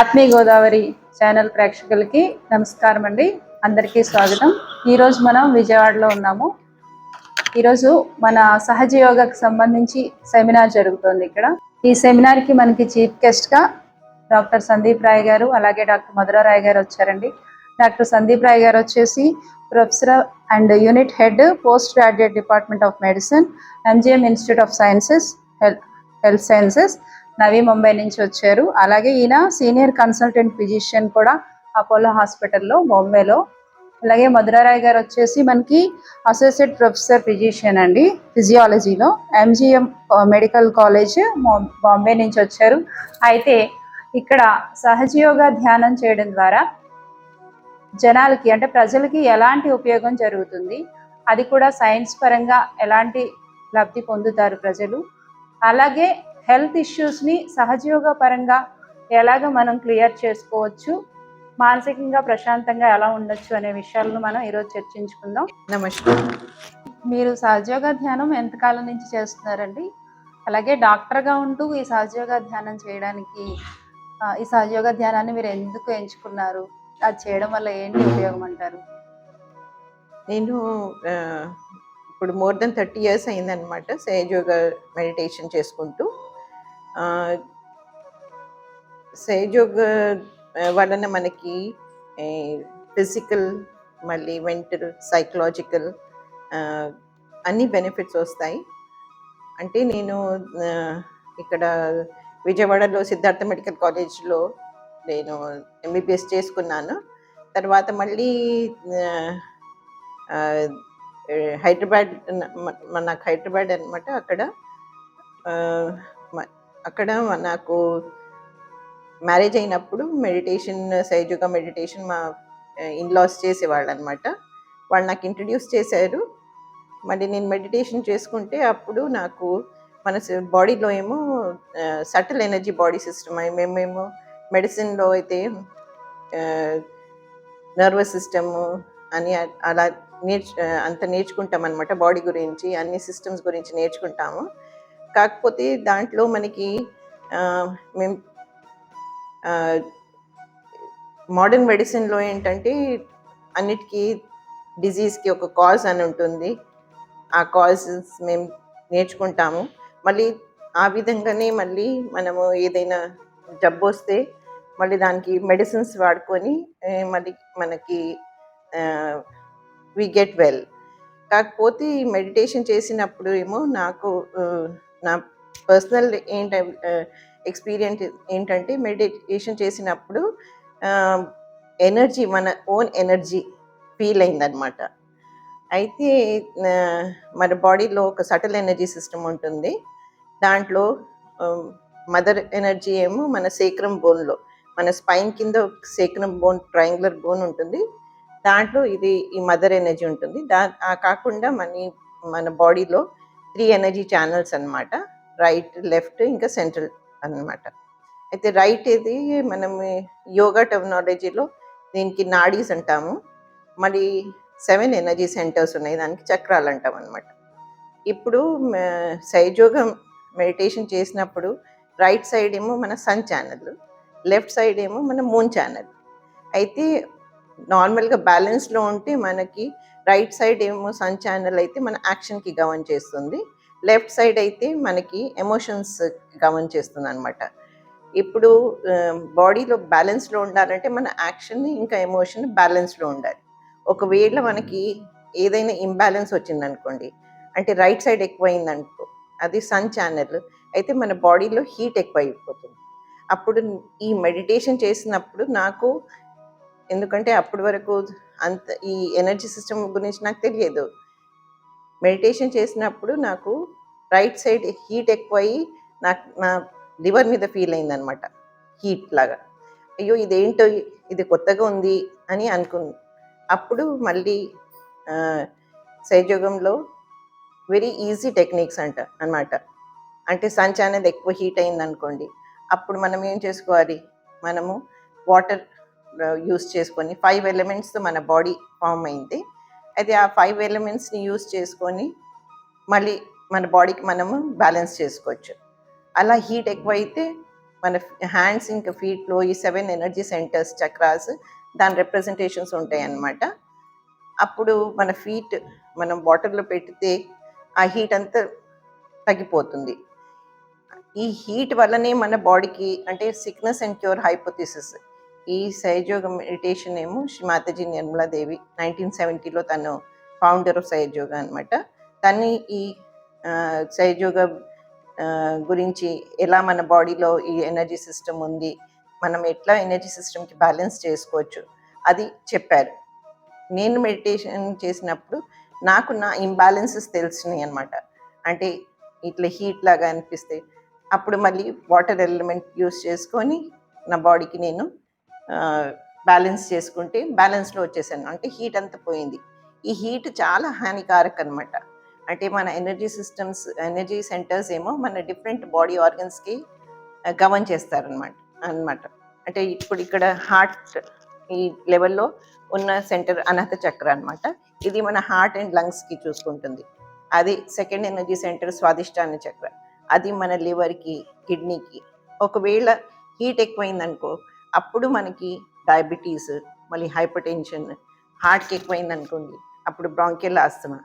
ఆత్మీయ గోదావరి ఛానల్ ప్రేక్షకులకి నమస్కారం అండి అందరికీ స్వాగతం. ఈరోజు మనం విజయవాడలో ఉన్నాము. ఈరోజు మన సహజ యోగాకు సంబంధించి సెమినార్ జరుగుతుంది ఇక్కడ. ఈ సెమినార్కి మనకి చీఫ్ గెస్ట్గా డాక్టర్ సందీప్ రాయ్ గారు అలాగే డాక్టర్ మధురా రాయ్ గారు వచ్చారండి. డాక్టర్ సందీప్ రాయ్ గారు వచ్చేసి professor and unit head post graduate department of medicine MGM institute of sciences health health sciences Navi Mumbai నుంచి వచ్చారు. అలాగే ఈయన సీనియర్ కన్సల్టెంట్ ఫిజిషియన్ కూడా అపోలో హాస్పిటల్లో బాంబేలో. అలాగే మధురారాయ్ గారు వచ్చేసి మనకి అసోసియేట్ ప్రొఫెసర్ ఫిజిషియన్ అండి ఫిజియాలజీలో. ఎంజిఎం మెడికల్ కాలేజ్ బాంబే నుంచి వచ్చారు. అయితే ఇక్కడ సహజయోగ ధ్యానం చేయడం ద్వారా జనాలకి అంటే ప్రజలకి ఎలాంటి ఉపయోగం జరుగుతుంది? అది కూడా సైన్స్ పరంగా ఎలాంటి లబ్ధి పొందుతారు ప్రజలు? అలాగే హెల్త్ ఇష్యూస్ని సహజయోగ పరంగా ఎలాగ మనం క్లియర్ చేసుకోవచ్చు మానసికంగా ప్రశాంతంగా ఎలా ఉండొచ్చు అనే విషయాలను మనం ఈరోజు చర్చించుకుందాం. నమస్కారం మీరు సహజయోగ ధ్యానం ఎంతకాలం నుంచి చేస్తున్నారండి? అలాగే డాక్టర్గా ఉంటూ ఈ సహజయోగ ధ్యానం చేయడానికి ఈ సహజయోగ ధ్యానాన్ని మీరు ఎందుకు ఎంచుకున్నారు? అది చేయడం వల్ల ఏంటి ఉపయోగం అంటారు? నేను ఇప్పుడు మోర్ దెన్ థర్టీ ఇయర్స్ అయిందనమాట సహజయోగ మెడిటేషన్ చేసుకుంటూ. ఆ, వలన మనకి ఫిజికల్ మళ్ళీ మెంటల్ సైకలాజికల్ అన్ని బెనిఫిట్స్ వస్తాయి. అంటే నేను ఇక్కడ విజయవాడలో సిద్ధార్థ మెడికల్ కాలేజ్లో నేను ఎంబీబీఎస్ చేసుకున్నాను. తర్వాత మళ్ళీ హైదరాబాద్ నాకు హైదరాబాద్ అనమాట అక్కడ అక్కడ నాకు మ్యారేజ్ అయినప్పుడు మెడిటేషన్ సైజుగా మెడిటేషన్ మా eh, ఇన్లాస్ చేసేవాళ్ళు అనమాట వాళ్ళు నాకు ఇంట్రడ్యూస్ చేశారు. మళ్ళీ నేను మెడిటేషన్ చేసుకుంటే అప్పుడు నాకు మన బాడీలో ఏమో సటిల్ ఎనర్జీ బాడీ సిస్టమ్ మేమేమో మెడిసిన్లో అయితే eh, నర్వస్ సిస్టమ్ అని అలా నేర్చు eh, అంత నేర్చుకుంటాం అనమాట బాడీ గురించి అన్ని సిస్టమ్స్ గురించి నేర్చుకుంటాము. కాకపోతే దాంట్లో మనకి మేము మోడర్న్ మెడిసిన్లో ఏంటంటే అన్నిటికీ డిజీజ్కి ఒక కాజ్ అని ఉంటుంది. ఆ కాజెస్ మేము నేర్చుకుంటాము. మళ్ళీ ఆ విధంగానే మళ్ళీ మనము ఏదైనా జబ్బు వస్తే మళ్ళీ దానికి మెడిసిన్స్ వాడుకొని మళ్ళీ మనకి వి గెట్ వెల్ కాకపోతే మెడిటేషన్ చేసినప్పుడు ఏమో నాకు నా పర్సనల్ ఏంట ఎక్స్పీరియన్స్ ఏంటంటే మెడిటేషన్ చేసినప్పుడు ఎనర్జీ మన ఓన్ ఎనర్జీ ఫీల్ అయిందనమాట అయితే మన బాడీలో ఒక సటిల్ ఎనర్జీ సిస్టమ్ ఉంటుంది. దాంట్లో మదర్ ఎనర్జీ ఏమో మన సేక్రం బోన్లో మన స్పైన్ కింద సేక్రం బోన్ ట్రయాంగులర్ బోన్ ఉంటుంది. దాంట్లో ఇది ఈ మదర్ ఎనర్జీ ఉంటుంది. దా కాకుండా మన మన బాడీలో త్రీ ఎనర్జీ ఛానల్స్ అనమాట రైట్ లెఫ్ట్ ఇంకా సెంట్రల్ అన్నమాట. అయితే రైట్ ఇది మనం యోగా టెక్నాలజీలో దీనికి నాడీస్ అంటాము. మరి సెవెన్ ఎనర్జీ సెంటర్స్ ఉన్నాయి. దానికి చక్రాలు అంటాం అనమాట ఇప్పుడు సైజోగం మెడిటేషన్ చేసినప్పుడు రైట్ సైడ్ ఏమో మన సన్ ఛానల్ లెఫ్ట్ సైడ్ ఏమో మన మూన్ ఛానల్. అయితే నార్మల్గా బ్యాలెన్స్లో ఉంటే మనకి రైట్ సైడ్ ఏమో సన్ ఛానల్ అయితే మన యాక్షన్కి గవర్న్ చేస్తుంది. లెఫ్ట్ సైడ్ అయితే మనకి ఎమోషన్స్ గవర్న్ చేస్తుంది అనమాట ఇప్పుడు బాడీలో బ్యాలెన్స్లో ఉండాలంటే మన యాక్షన్ ఇంకా ఎమోషన్ బ్యాలెన్స్లో ఉండాలి. ఒకవేళ మనకి ఏదైనా ఇంబ్యాలెన్స్ వచ్చింది అనుకోండి అంటే రైట్ సైడ్ ఎక్కువైంది అనుకో అది సన్ ఛానల్ అయితే మన బాడీలో హీట్ ఎక్కువ అయిపోతుంది అప్పుడు ఈ మెడిటేషన్ చేసినప్పుడు నాకు ఎందుకంటే అప్పటి వరకు అంత ఈ ఎనర్జీ సిస్టమ్ గురించి నాకు తెలియదు. మెడిటేషన్ చేసినప్పుడు నాకు రైట్ సైడ్ హీట్ ఎక్కువయ్యి నాకు నా లివర్ మీద ఫీల్ అయిందనమాట హీట్ లాగా. అయ్యో ఇదేంటో ఇది కొత్తగా ఉంది అని అనుకుంది అప్పుడు మళ్ళీ సహయోగంలో వెరీ ఈజీ టెక్నిక్స్ అంట అన్నమాట. అంటే సన్ అనేది ఎక్కువ హీట్ అయింది అనుకోండి అప్పుడు మనం ఏం చేసుకోవాలి? మనము వాటర్ యూస్ చేసుకొని ఫైవ్ ఎలిమెంట్స్తో మన బాడీ ఫామ్ అయింది. అయితే ఆ ఫైవ్ ఎలిమెంట్స్ని యూస్ చేసుకొని మళ్ళీ మన బాడీకి మనము బ్యాలెన్స్ చేసుకోవచ్చు. అలా హీట్ ఎక్కువైతే మన హ్యాండ్స్ ఇంకా ఫీట్లో ఈ సెవెన్ ఎనర్జీ సెంటర్స్ చక్రాస్ దాని రిప్రజెంటేషన్స్ ఉంటాయి అన్నమాట. అప్పుడు మన ఫీట్ మనం వాటర్లో పెడితే ఆ హీట్ అంతా తగ్గిపోతుంది. ఈ హీట్ వల్లనే మన బాడీకి అంటే సిక్నెస్ అండ్ క్యూర్ హైపోథిసిస్ ఈ సహయోగ మెడిటేషన్ ఏమో శ్రీ మాతాజీ నిర్మలాదేవి నైన్టీన్ సెవెంటీలో తను ఫౌండర్ ఆఫ్ సహయోగ అనమాట తను ఈ సహయోగ గురించి ఎలా మన బాడీలో ఈ ఎనర్జీ సిస్టమ్ ఉంది మనం ఎట్లా ఎనర్జీ సిస్టమ్కి బ్యాలెన్స్ చేసుకోవచ్చు అది చెప్పారు. నేను మెడిటేషన్ చేసినప్పుడు నాకు నా ఇంబ్యాలెన్సెస్ తెలిసినాయి అనమాట అంటే ఇట్లా హీట్ లాగా అనిపిస్తే అప్పుడు మళ్ళీ వాటర్ ఎలిమెంట్ యూస్ చేసుకొని నా బాడీకి నేను బ్యాలెన్స్ చేసుకుంటే బ్యాలెన్స్లో వచ్చేసాను. అంటే హీట్ అంతా పోయింది. ఈ హీట్ చాలా హానికారక అనమాట అంటే మన ఎనర్జీ సిస్టమ్స్ ఎనర్జీ సెంటర్స్ ఏమో మన డిఫరెంట్ బాడీ ఆర్గన్స్కి గవర్న్ చేస్తారనమాట అన్నమాట. అంటే ఇప్పుడు ఇక్కడ హార్ట్ ఈ లెవెల్లో ఉన్న సెంటర్ అనాథ చక్ర అన్నమాట. ఇది మన హార్ట్ అండ్ లంగ్స్కి చూసుకుంటుంది. అది సెకండ్ ఎనర్జీ సెంటర్ స్వాదిష్టాన చక్ర. అది మన లివర్కి కిడ్నీకి ఒకవేళ హీట్ ఎక్కువైందనుకో అప్పుడు మనకి డయాబెటీస్ మళ్ళీ హైపర్ టెన్షన్ హార్ట్కి ఎక్కువైంది అనుకోండి అప్పుడు బ్రాంకెల్ ఆస్తమా.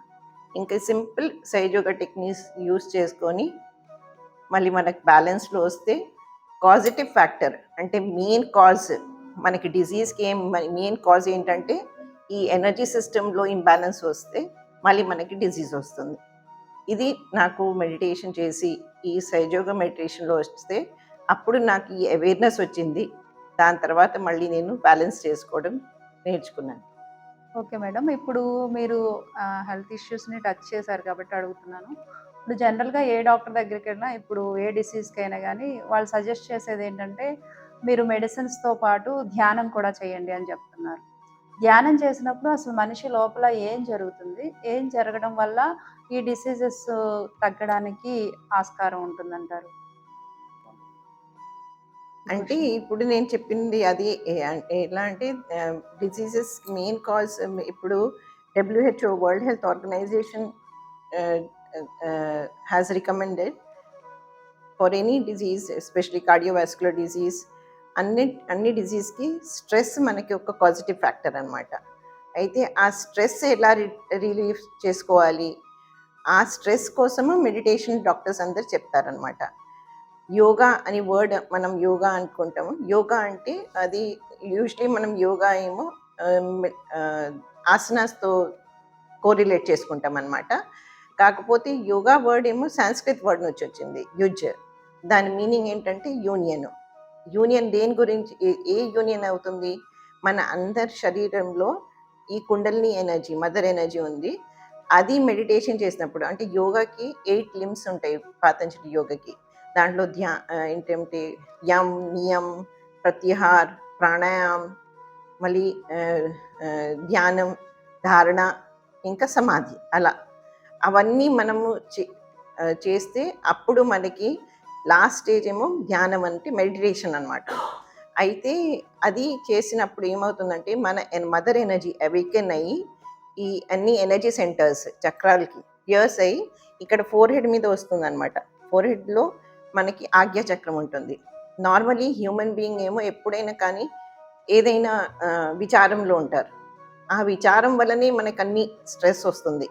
ఇంకా సింపుల్ సైజోగా టెక్నిక్స్ యూస్ చేసుకొని మళ్ళీ మనకు బ్యాలెన్స్లో వస్తే పాజిటివ్ ఫ్యాక్టర్ అంటే మెయిన్ కాజ్ మనకి డిజీజ్కి ఏం మెయిన్ కాజ్ ఏంటంటే ఈ ఎనర్జీ సిస్టంలో ఇంబ్యాలెన్స్ వస్తే మళ్ళీ మనకి డిజీజ్ వస్తుంది. ఇది నాకు మెడిటేషన్ చేసి ఈ సైజోగ మెడిటేషన్లో వస్తే అప్పుడు నాకు ఈ అవేర్నెస్ వచ్చింది. దాని తర్వాత మళ్ళీ నేను బ్యాలెన్స్ చేసుకోవడం నేర్చుకున్నాను. Okay madam. ఇప్పుడు మీరు హెల్త్ ఇష్యూస్ని టచ్ చేశారు కాబట్టి అడుగుతున్నాను. ఇప్పుడు జనరల్గా ఏ డాక్టర్ దగ్గరికి వెళ్ళినా ఇప్పుడు ఏ డిసీజ్కి అయినా కానీ వాళ్ళు సజెస్ట్ చేసేది ఏంటంటే మీరు మెడిసిన్స్తో పాటు ధ్యానం కూడా చేయండి అని చెప్తున్నారు. ధ్యానం చేసినప్పుడు అసలు మనిషి లోపల ఏం జరుగుతుంది? ఏం జరగడం వల్ల ఈ డిసీజెస్ తగ్గడానికి ఆస్కారం ఉంటుందంటారు? అంటే ఇప్పుడు నేను చెప్పింది అది ఎలా అంటే డిసీజెస్ మెయిన్ కాజ్ ఇప్పుడు WHO world health organization has recommended for any disease especially cardiovascular disease అన్ని అన్ని డిజీజ్కి స్ట్రెస్ మనకి ఒక పాజిటివ్ ఫ్యాక్టర్ అన్నమాట. అయితే ఆ స్ట్రెస్ ఎలా రిలీఫ్ చేసుకోవాలి? ఆ స్ట్రెస్ కోసము మెడిటేషన్ డాక్టర్స్ అందరు చెప్తారనమాట యోగా అని వర్డ్ మనం యోగా అనుకుంటాము. యోగా అంటే అది యూజువలీ మనం యోగా ఏమో ఆసనాస్తో కోరిలేట్ చేసుకుంటాం అనమాట కాకపోతే యోగా వర్డ్ ఏమో సాంస్క్రిత్ వర్డ్ నుంచి వచ్చింది యుజ్. దాని మీనింగ్ ఏంటంటే యూనియన్. యూనియన్ దేని గురించి ఏ- ఏ యూనియన్ అవుతుంది? మన అందరి శరీరంలో ఈ కుండలిని ఎనర్జీ మదర్ ఎనర్జీ ఉంది. అది మెడిటేషన్ చేసినప్పుడు అంటే యోగాకి ఎయిట్ లిమ్స్ ఉంటాయి పాతంజలి యోగకి. దాంట్లో ధ్యా ఏంటంటే యం నియం ప్రత్యహార్ ప్రాణాయామ్ మళ్ళీ ధ్యానం ధారణ ఇంకా సమాధి అలా. అవన్నీ మనము చే- చేస్తే అప్పుడు మనకి లాస్ట్ స్టేజ్ ఏమో ధ్యానం అంటే మెడిటేషన్ అనమాట అయితే అది చేసినప్పుడు ఏమవుతుందంటే మన మదర్ ఎనర్జీ అవేకెన్ అయ్యి ఈ అన్ని ఎనర్జీ సెంటర్స్ చక్రాలకి ఇయర్స్ అయ్యి ఇక్కడ ఫోర్ హెడ్ మీద వస్తుంది అనమాట ఫోర్ హెడ్లో మనకి ఆజ్ఞా చక్రం ఉంటుంది. నార్మలీ హ్యూమన్ బీయింగ్ ఏమో ఎప్పుడైనా కానీ ఏదైనా విచారంలో ఉంటారు. ఆ విచారం వల్లనే మనకు అన్ని స్ట్రెస్ వస్తుంది.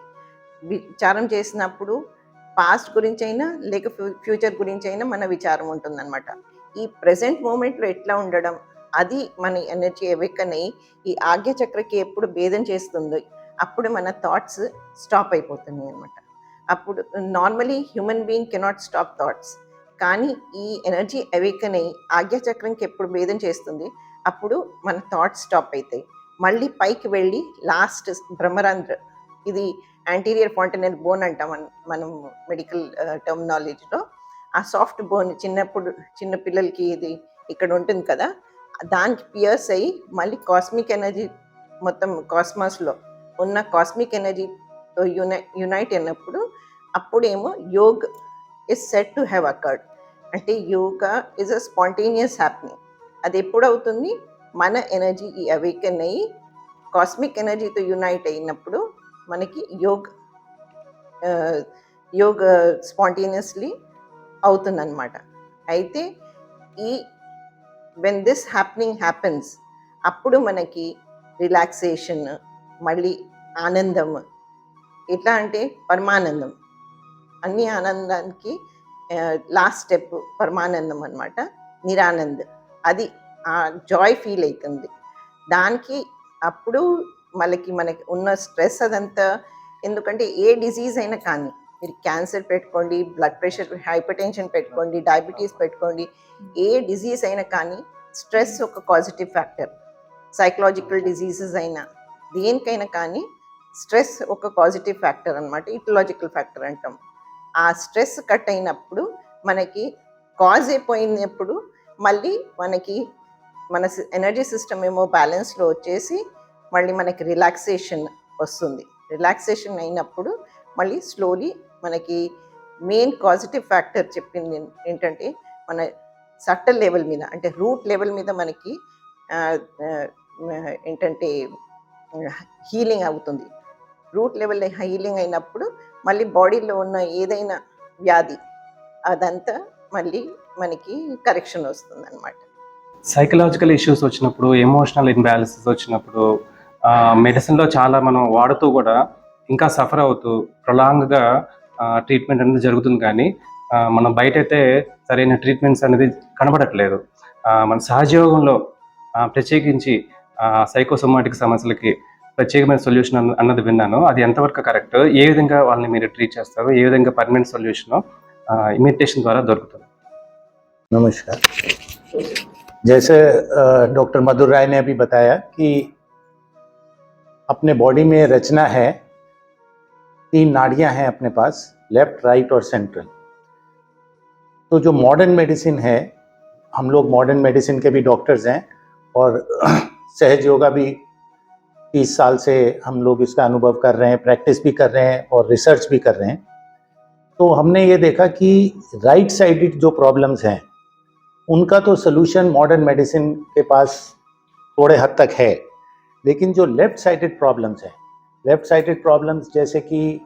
విచారం చేసినప్పుడు పాస్ట్ గురించి అయినా లేక ఫ్యూ- ఫ్యూచర్ గురించి అయినా మన విచారం ఉంటుందన్నమాట. ఈ ప్రజెంట్ మూమెంట్లో ఎట్లా ఉండడం అది మన ఎనర్జీ ఎవెక్కనై ఈ ఆజ్ఞ చక్రకి ఎప్పుడు భేదం చేస్తుందో అప్పుడు మన థాట్స్ స్టాప్ అయిపోతున్నాయి అనమాట అప్పుడు normally human being cannot stop thoughts కానీ ఈ ఎనర్జీ అవేకన్ అయ్యి ఆజ్ఞాచక్రంకి ఎప్పుడు భేదం చేస్తుంది? అప్పుడు మన థాట్స్ స్టాప్ అవుతాయి మళ్ళీ పైకి వెళ్ళి లాస్ట్ బ్రహ్మరంధ్ర ఇది యాంటీరియర్ ఫాంటనల్ బోన్ అంటాం మనం మెడికల్ టర్మినాలజీలో. ఆ సాఫ్ట్ బోన్ చిన్నప్పుడు చిన్న పిల్లలకి ఇది ఇక్కడ ఉంటుంది కదా దానికి పియర్స్ అయ్యి మళ్ళీ కాస్మిక్ ఎనర్జీ మొత్తం కాస్మాస్లో ఉన్న కాస్మిక్ ఎనర్జీతో యునై యునైట్ అయినప్పుడు అప్పుడేమో yog is set to have accord అంటే yoga is a spontaneous happening అది ఎప్పుడు అవుతుంది మన ఎనర్జీ ఈ అవేకన్ అయ్యి కాస్మిక్ ఎనర్జీతో యునైట్ అయినప్పుడు మనకి యోగ్ యోగ స్పాంటేనియస్లీ అవుతుందన్నమాట. అయితే ఈ వెన్ దిస్ హ్యాపెనింగ్ హ్యాపెన్స్ అప్పుడు మనకి రిలాక్సేషన్ మళ్ళీ ఆనందం ఎట్లా అంటే పరమానందం. అన్ని ఆనందానికి లాస్ట్ స్టెప్ పరమానందం అనమాట నిరానంద్. అది ఆ జాయ్ ఫీల్ అవుతుంది దానికి అప్పుడు మనకి మనకి ఉన్న స్ట్రెస్ అదంతా ఎందుకంటే ఏ డిసీజ్ అయినా కానీ మీరు క్యాన్సర్ పెట్టుకోండి బ్లడ్ ప్రెషర్ హైపర్ టెన్షన్ పెట్టుకోండి డయాబెటీస్ పెట్టుకోండి ఏ డిసీజ్ అయినా కానీ స్ట్రెస్ ఒక పాజిటివ్ ఫ్యాక్టర్ సైకలాజికల్ డిసీజెస్ అయినా దేనికైనా కానీ స్ట్రెస్ ఒక పాజిటివ్ ఫ్యాక్టర్ అనమాట ఇటలాజికల్ ఫ్యాక్టర్ అంటాం. ఆ స్ట్రెస్ కట్ అయినప్పుడు మనకి కాజ్ అయిపోయినప్పుడు మళ్ళీ మనకి మన ఎనర్జీ సిస్టమ్ ఏమో బ్యాలెన్స్లో వచ్చేసి మళ్ళీ మనకి రిలాక్సేషన్ వస్తుంది. రిలాక్సేషన్ అయినప్పుడు మళ్ళీ స్లోలీ మనకి మెయిన్ పాజిటివ్ ఫ్యాక్టర్ చెప్పింది ఏంటంటే మన సట్టల్ లెవెల్ మీద అంటే రూట్ లెవెల్ మీద మనకి ఏంటంటే హీలింగ్ అవుతుంది. రూట్ లెవెల్ హీలింగ్ అయినప్పుడు మళ్ళీ బాడీలో ఉన్న ఏదైనా వ్యాధి అదంతా మళ్ళీ మనకి కరెక్షన్ వస్తుంది అనమాట సైకలాజికల్ ఇష్యూస్ వచ్చినప్పుడు ఎమోషనల్ ఇన్బ్యాలెన్సెస్ వచ్చినప్పుడు మెడిసిన్లో చాలా మనం వాడుతూ కూడా ఇంకా సఫర్ అవుతూ ప్రొలాంగ్గా ట్రీట్మెంట్ అనేది జరుగుతుంది కానీ మనం బయట అయితే సరైన ట్రీట్మెంట్స్ అనేది కనబడట్లేదు. మన సహజయోగంలో ప్రత్యేకించి సైకోసోమాటిక్ సమస్యలకి ప్రత్యేకమైన సొల్యూషన్ అన్న- అన్నది విన్నాను అది ఎంతవరకు కరెక్ట్ ఏ విధంగా వాళ్ళని మీరు ట్రీట్ చేస్తారు ఏ విధంగా పర్మనెంట్ సొల్యూషన్ ఇమిటేషన్ ద్వారా దొరుకుతుంది नमस्कार जैसे डॉक्टर मधुर राय ने अभी बताया कि अपने बॉडी में रचना है तीन नाड़ियां हैं अपने पास लेफ्ट राइट और सेंट्रल तो जो मॉडर्न मेडिसिन है हम लोग मॉडर्न मेडिसिन के भी डॉक्टर्स हैं और सहज योगा भी तीस साल से हम लोग इसका अनुभव कर रहे हैं प्रैक्टिस भी कर रहे हैं और रिसर्च भी कर रहे हैं। तो हमने ये देखा कि राइट साइडेड जो प्रॉब्लम्स हैं, उनका तो सोल्यूशन मॉडर्न मेडिसिन के पास थोड़े हद तक है, लेकिन जो लेफ़्ट साइडेड प्रॉब्लम्स हैं लेफ़्ट साइडेड प्रॉब्लम्स जैसे कि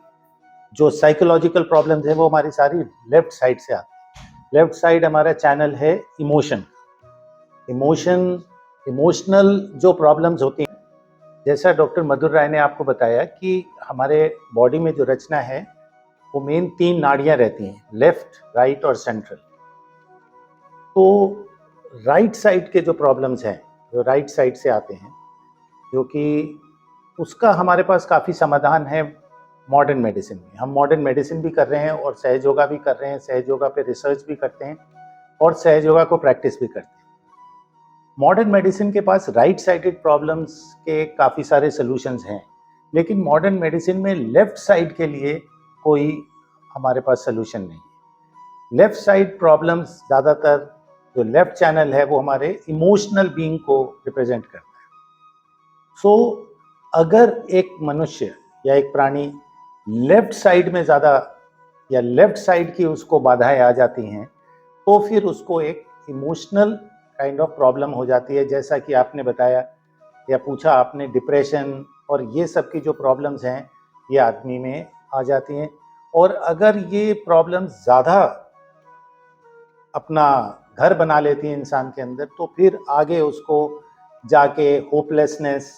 जो साइकोलॉजिकल प्रॉब्लम्स हैं वो हमारी सारी लेफ़्ट साइड से आती है। लेफ़्ट साइड हमारा चैनल है इमोशन इमोशन इमोशनल जो प्रॉब्लम्स होती हैं जैसा डॉक्टर मधुर राय ने आपको बताया कि हमारे बॉडी में जो रचना है, वो मेन तीन नाड़ियाँ रहती हैं लेफ़्ट राइट और सेंट्रल तो राइट साइड के जो प्रॉब्लम्स हैं, जो राइट साइड से आते हैं, जो कि उसका हमारे पास काफ़ी समाधान है मॉडर्न मेडिसिन में। हम मॉडर्न मेडिसिन भी कर रहे हैं और सहज योगा भी कर रहे हैं, सहज योगा पे रिसर्च भी करते हैं और सहज योगा को प्रैक्टिस भी करते हैं। मॉडर्न मेडिसिन के पास राइट साइडेड प्रॉब्लम्स के काफ़ी सारे सॉल्यूशंस हैं लेकिन मॉडर्न मेडिसिन में लेफ़्ट साइड के लिए कोई हमारे पास सोल्यूशन नहीं लेफ़्ट साइड प्रॉब्लम्स ज़्यादातर जो लेफ़्ट चैनल है वो हमारे इमोशनल बीइंग को रिप्रेजेंट करता है। सो so, अगर एक मनुष्य या एक प्राणी लेफ़्ट साइड में ज़्यादा या लेफ़्ट साइड की उसको बाधाएँ आ जाती हैं तो फिर उसको एक इमोशनल काइंड ऑफ़ प्रॉब्लम हो जाती है, जैसा कि आपने बताया या पूछा आपने डिप्रेशन और ये सब की जो प्रॉब्लम्स हैं, ये आदमी में आ जाती हैं। और अगर ये प्रॉब्लम ज़्यादा अपना घर बना लेती हैं इंसान के अंदर तो फिर आगे उसको जाके होपलेसनेस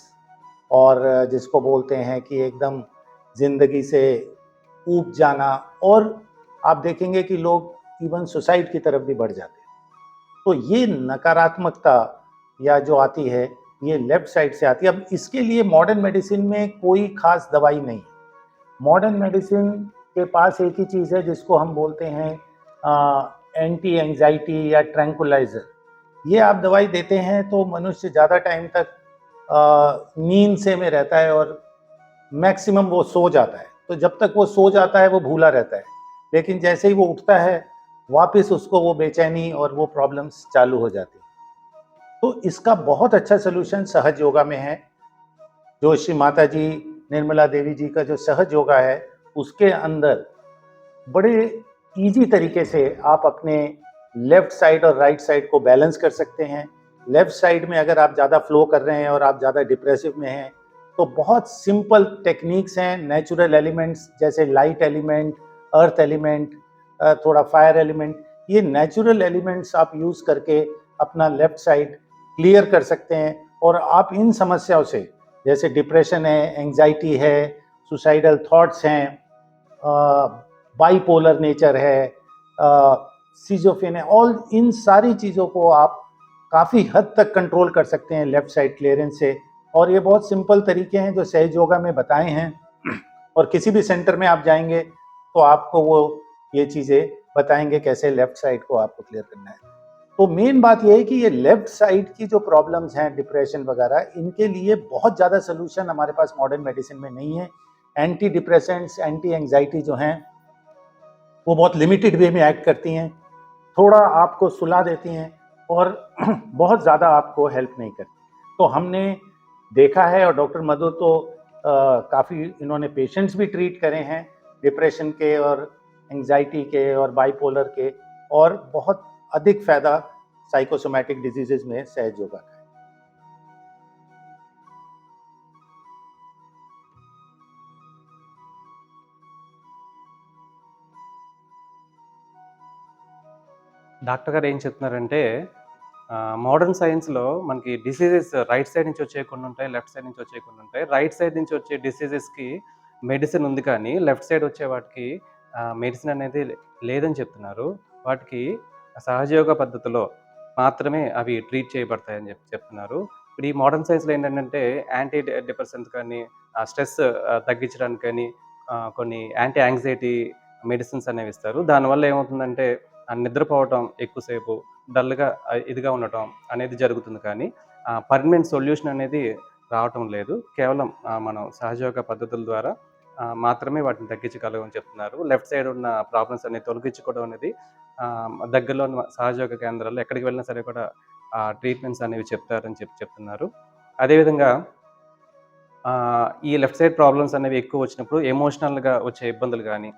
और जिसको बोलते हैं कि एकदम ज़िंदगी से ऊब जाना, और आप देखेंगे कि लोग इवन सुसाइड की तरफ़ भी बढ़ जाते हैं। तो ये नकारात्मकता या जो आती है, ये लेफ़्ट साइड से आती है। अब इसके लिए मॉडर्न मेडिसिन में कोई खास दवाई नहीं। मॉडर्न मेडिसिन के पास एक ही चीज़ है, जिसको हम बोलते हैं एंटी एंजाइटी या ट्रैंकुलाइजर ये आप दवाई देते हैं तो मनुष्य ज़्यादा टाइम तक नींद से में रहता है और मैक्सिमम वो सो जाता है। तो जब तक वो सो जाता है, वो भूला रहता है। लेकिन जैसे ही वो उठता है वापस उसको वो बेचैनी और वो प्रॉब्लम्स चालू हो जाती तो इसका बहुत अच्छा सोल्यूशन सहज योगा में है। जो श्री माता जी निर्मला देवी जी का जो सहज योगा है, उसके अंदर बड़े इजी तरीके से आप अपने लेफ़्ट साइड और राइट साइड को बैलेंस कर सकते हैं। लेफ़्ट साइड में अगर आप ज़्यादा फ्लो कर रहे हैं और आप ज़्यादा डिप्रेसिव में हैं तो बहुत सिंपल टेक्निक्स हैं नेचुरल एलिमेंट्स जैसे लाइट एलिमेंट अर्थ एलिमेंट थोड़ा फायर एलिमेंट ये नेचुरल एलिमेंट्स आप यूज़ करके अपना लेफ़्ट साइड क्लियर कर सकते हैं और आप इन समस्याओं से, जैसे डिप्रेशन है एंजाइटी है सुसाइडल थॉट्स हैं बाईपोलर नेचर है सीजोफिन है ऑल इन सारी चीज़ों को आप काफ़ी हद तक कंट्रोल कर सकते हैं लेफ़्ट साइड क्लियरेंस से। और ये बहुत सिंपल तरीके हैं जो सहज योगा में बताए हैं। और किसी भी सेंटर में आप जाएँगे तो आपको वो ये चीज़ें बताएँगे कैसे लेफ़्ट साइड को आपको क्लियर करना है। तो मेन बात यह है कि ये लेफ़्ट साइड की जो प्रॉब्लम्स हैं डिप्रेशन वगैरह, इनके लिए बहुत ज़्यादा सोल्यूशन हमारे पास मॉडर्न मेडिसिन में नहीं है। एंटी डिप्रेसेंट्स एंटी एंगजाइटी जो हैं, वो बहुत लिमिटेड वे में एक्ट करती हैं। थोड़ा आपको सुला देती हैं और बहुत ज़्यादा आपको हेल्प नहीं करती। तो हमने देखा है और डॉक्टर मधु तो काफ़ी इन्होंने पेशेंट्स भी ट्रीट करे हैं डिप्रेशन के और एंजाइटी के और बाइपोलर के और बहुत अधिक फायदा साइकोसोमैटिक डिजीजेज में सहज योगा का है డాక్టర్ గారు ఏం చెప్తున్నారంటే మోడర్న్ సైన్స్లో మనకి డిసీజెస్ రైట్ సైడ్ నుంచి వచ్చే కొన్ని ఉంటాయి లెఫ్ట్ సైడ్ నుంచి వచ్చే కొన్ని ఉంటాయి రైట్ సైడ్ నుంచి వచ్చే డిసీజెస్కి మెడిసిన్ ఉంది కానీ లెఫ్ట్ సైడ్ వచ్చే వాటికి మెడిసిన్ అనేది లేదని చెప్తున్నారు. వాటికి సహజయోగ పద్ధతిలో మాత్రమే అవి ట్రీట్ చేయబడతాయని చెప్పి చెప్తున్నారు. ఇప్పుడు ఈ మోడర్న్ సైన్స్లో ఏంటంటే యాంటీ డిప్రెసెంట్ కానీ స్ట్రెస్ తగ్గించడానికి కానీ కొన్ని యాంటీ యాంగ్జైటీ మెడిసిన్స్ అనేవి ఇస్తారు. దానివల్ల ఏమవుతుందంటే ఆ నిద్రపోవటం ఎక్కువసేపు డల్గా ఇదిగా ఉండటం అనేది జరుగుతుంది కానీ పర్మనెంట్ సొల్యూషన్ అనేది రావటం లేదు. కేవలం మనం సహజయోగ పద్ధతుల ద్వారా మాత్రమే వాటిని తగ్గించగలగని చెప్తున్నారు. లెఫ్ట్ సైడ్ ఉన్న ప్రాబ్లమ్స్ అనేవి తొలగించుకోవడం అనేది దగ్గరలో ఉన్న సహజయోగ కేంద్రాల్లో ఎక్కడికి వెళ్ళినా సరే కూడా ట్రీట్మెంట్స్ అనేవి చెప్తారని చెప్పి చెప్తున్నారు. అదేవిధంగా ఈ లెఫ్ట్ సైడ్ ప్రాబ్లమ్స్ అనేవి ఎక్కువ వచ్చినప్పుడు ఎమోషనల్గా వచ్చే ఇబ్బందులు కానీ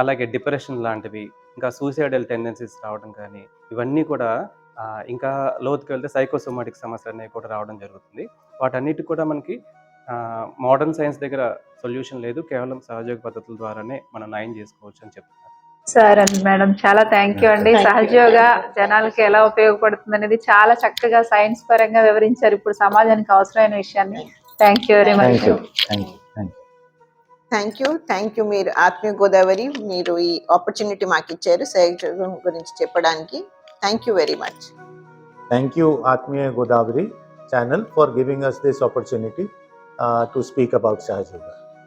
అలాగే డిప్రెషన్ లాంటివి ఇంకా సూసైడల్ టెండెన్సీస్ రావడం కానీ ఇవన్నీ కూడా ఇంకా లోతుకి వెళ్తే సైకోసోమాటిక్ సమస్యలు అనేవి కూడా రావడం జరుగుతుంది. వాటన్నిటి కూడా మనకి మోడర్న్ సైన్స్ దగ్గర సొల్యూషన్ లేదు కేవలం సహజ పద్ధతుల ద్వారానే మనం నయం చేసుకోవచ్చు అని చెప్తున్నారు. సరే మేడం చాలా థ్యాంక్ యూ అండి. సహజయోగ జనాలకి ఎలా ఉపయోగపడుతుంది అనేది చాలా చక్కగా సైన్స్ పరంగా వివరించారు. ఇప్పుడు సమాజానికి అవసరమైన విషయాన్ని thank you very much thank you thank you మీరు ఆత్మీయ గోదావరి మీరు ఈ ఆపర్చునిటీ మాకు ఇచ్చారు సహజయోగం గురించి చెప్పడానికి. Thank you very much thank you Atmiya Godavari channel for giving us this opportunity to speak about Sahaja Yoga